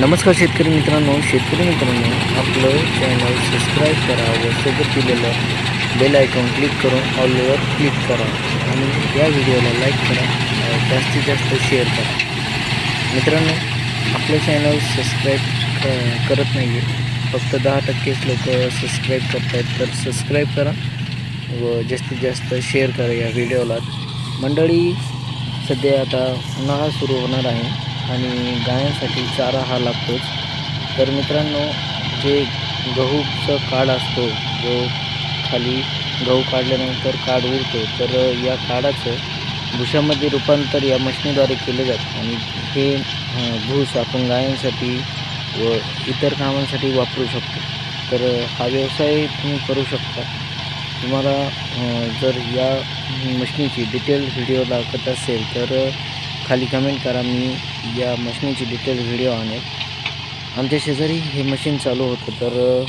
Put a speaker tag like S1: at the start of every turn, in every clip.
S1: नमस्कार शेतकरी मित्रांनो शेतकरी मित्रांनो, आपलं चॅनल सबस्क्राईब करा व सोबत बेल आयकॉन क्लिक करून ऑलवर क्लिक करा आणि या व्हिडिओला लाईक करा जास्तीत जास्त शेअर करा. मित्रांनो, आपलं चॅनल नाही आहे फक्त दहा टक्केच लोक सबस्क्राईब करत आहेत तर सबस्क्राईब करा व जास्तीत जास्त शेअर करा या व्हिडिओला मंडळी, सध्या आता उन्हाळा सुरू होणार आहे. आणि गायांसाठी चारा हा लागतोच. तर मित्रांनो जे गहूचं काड असतो जो खाली गहू काढल्यानंतर काड उरतो तर या काडाचं भुशामध्ये रूपांतर या मशनीद्वारे केले जातं. आणि हे भूस आपण गायांसाठी व इतर कामांसाठी वापरू शकतो. तर हा व्यवसाय तुम्ही करू शकता. तुम्हाला जर या मशनीची डिटेल व्हिडिओ दाखवत असेल तर खाली कमेंट करा मी या मशीनची डिटेल व्हिडिओ आणेल. आमच्या शेजारी हे मशीन चालू होतं तर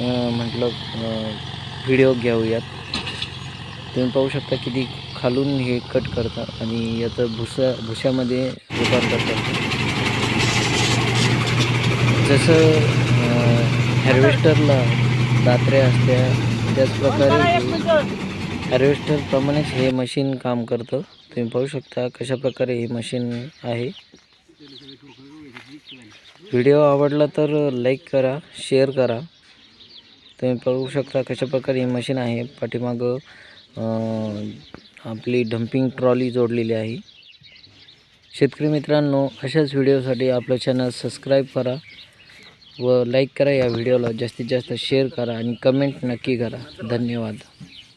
S1: म्हटलं व्हिडिओ घेऊयात. तुम्ही पाहू शकता किती खालून हे कट करतात आणि याचं भुसा भुशामध्ये रूपांतर करतात. जसं हॅर्वेस्टरला दात्र्या असत्या त्याचप्रकारे हार्वेस्टरप्रमाणेच हे मशीन काम करतं. तुम्ही पाहू शकता कशा प्रकारे हे मशीन आहे. व्हिडिओ आवडला तर लाईक करा शेअर करा. तुम्ही पाहू शकता कशा प्रकारे हे मशीन आहे. पाठीमागं आपली डम्पिंग ट्रॉली जोडलेली आहे. शेतकरी मित्रांनो अशाच व्हिडिओसाठी आपलं चॅनल सबस्क्राईब करा व लाईक करा या व्हिडिओला जास्तीत जास्त शेअर करा आणि कमेंट नक्की करा. धन्यवाद.